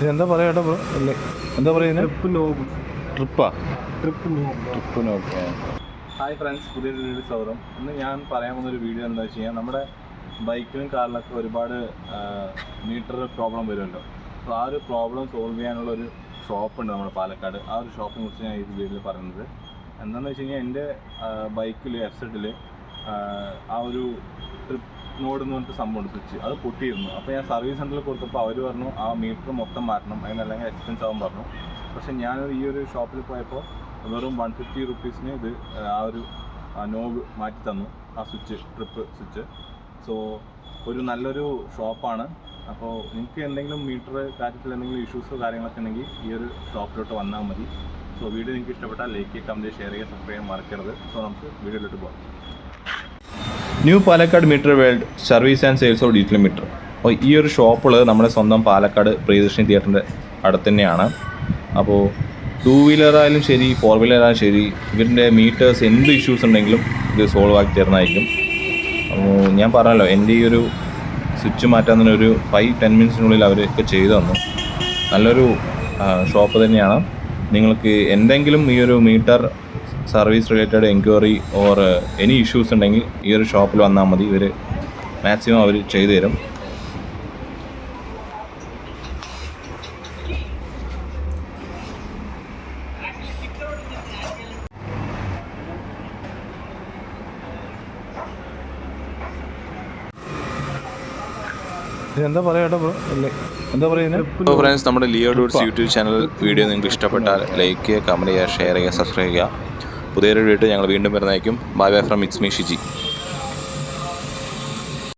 ഇതെന്താ പറയാ ഏട്ടാ ബ്രോ അല്ലേ? എന്താ പറയുന്നത് ട്രിപ്പ് നോബ്. ട്രിപ്പാ trip knob. Trip knob hi friends പുതിയൊരു വീഡിയോ സ്വാഗതം. ഇന്ന് ഞാൻ പറയാൻ പോകുന്ന ഒരു വീഡിയോ എന്താ വെച്ച് കഴിഞ്ഞാൽ നമ്മുടെ ബൈക്കിലും കാറിലൊക്കെ ഒരുപാട് മീറ്റർ പ്രോബ്ലം വരുമല്ലോ. അപ്പോൾ ആ ഒരു പ്രോബ്ലം സോൾവ് ചെയ്യാനുള്ള ഒരു ഷോപ്പ് ഉണ്ട് നമ്മുടെ പാലക്കാട്. ആ ഒരു ഷോപ്പിനെ കുറിച്ച് ഞാൻ ഈ വീഡിയോയിൽ പറയുന്നത്. എന്താണെന്ന് വെച്ച് കഴിഞ്ഞാൽ എന്റെ ബൈക്കിൽ എഫ് സെഡിൽ ആ ഒരു ട്രിപ്പ് നോഡ് എന്ന് പറഞ്ഞിട്ട് സംഭവം സ്വിച്ച് അത് പൊട്ടിയിരുന്നു. അപ്പോൾ ഞാൻ സർവീസ് സെന്ററിൽ കൊടുത്തപ്പോൾ അവർ പറഞ്ഞു ആ മീറ്റർ മൊത്തം മാറ്റണം. അതിനല്ലെങ്കിൽ എക്സ്പെൻസ് ആവും പറഞ്ഞു. പക്ഷേ ഞാൻ ഈ ഒരു ഷോപ്പിൽ പോയപ്പോൾ വെറും വൺ ഫിഫ്റ്റി റുപ്പീസിന് ഇത് ആ ഒരു നോബ് മാറ്റി തന്നു. ആ സ്വിച്ച് ട്രിപ്പ് സ്വിച്ച് സോ ഒരു നല്ലൊരു ഷോപ്പാണ് അപ്പോൾ നിങ്ങൾക്ക് എന്തെങ്കിലും മീറ്റർ കാര്യത്തിൽ എന്തെങ്കിലും ഇഷ്യൂസോ കാര്യങ്ങളൊക്കെ ഉണ്ടെങ്കിൽ ഈ ഒരു ഷോപ്പിലോട്ട് വന്നാൽ മതി. സോ വീഡിയോ നിങ്ങൾക്ക് ഇഷ്ടപ്പെട്ടാൽ ലൈക്ക് ചെയ്യുക കമന്റ് ഷെയർ ചെയ്യുക സബ്സ്ക്രൈബ് മറക്കരുത്. സോ നമുക്ക് വീഡിയോയിലോട്ട് പോകാം. New Palakkad meter world service and sales of digital meter. അപ്പോൾ ഈ ഒരു ഷോപ്പുള്ളത് നമ്മുടെ സ്വന്തം പാലക്കാട് പ്രിയദർശിനി തിയേറ്ററിന്റെ അടുത്ത് തന്നെയാണ് അപ്പോൾ ടൂ വീലർ ആയാലും ശരി ഫോർ വീലർ ആയാലും ശരി ഇവരുടെ മീറ്റേഴ്സ് എന്ത് ഇഷ്യൂസ് ഉണ്ടെങ്കിലും ഇത് സോൾവ് ആക്കി തരുന്നതായിരിക്കും. ഞാൻ പറഞ്ഞല്ലോ എന്റെ ഈ ഒരു സ്വിച്ച് മാറ്റാൻ തന്നെ ഒരു ഫൈവ് ടെൻ മിനിറ്റ്സിനുള്ളിൽ അവരൊക്കെ ചെയ്തു തന്നു. നല്ലൊരു ഷോപ്പ് തന്നെയാണ്. നിങ്ങൾക്ക് എന്തെങ്കിലും ഈ ഒരു meter service related enquiry or any issues ഉണ്ടെങ്കിൽ ഈ ഒരു ഷോപ്പിൽ വന്നാൽ മതി. ഇവർ മാക്സിമം അവർ ചെയ്തു തരും. എന്താ പറയാ ഏട്ടാ ബ്രോ? അല്ലേ എന്താ പറയുന്നത് അപ്പോൾ ഫ്രണ്ട്സ് നമ്മുടെ Leo Dudes YouTube channel video നിങ്ങൾക്ക് ഇഷ്ടപ്പെട്ടാൽ ലൈക്ക് ചെയ്യുക കമന്റ് ചെയ്യുക ഷെയർ ചെയ്യുക സബ്സ്ക്രൈബ് ചെയ്യുക. പുതിയൊരു വീട്ടിൽ ഞങ്ങൾ വീണ്ടും വരുന്നതായിരിക്കും. Bye bye from it's me Shiji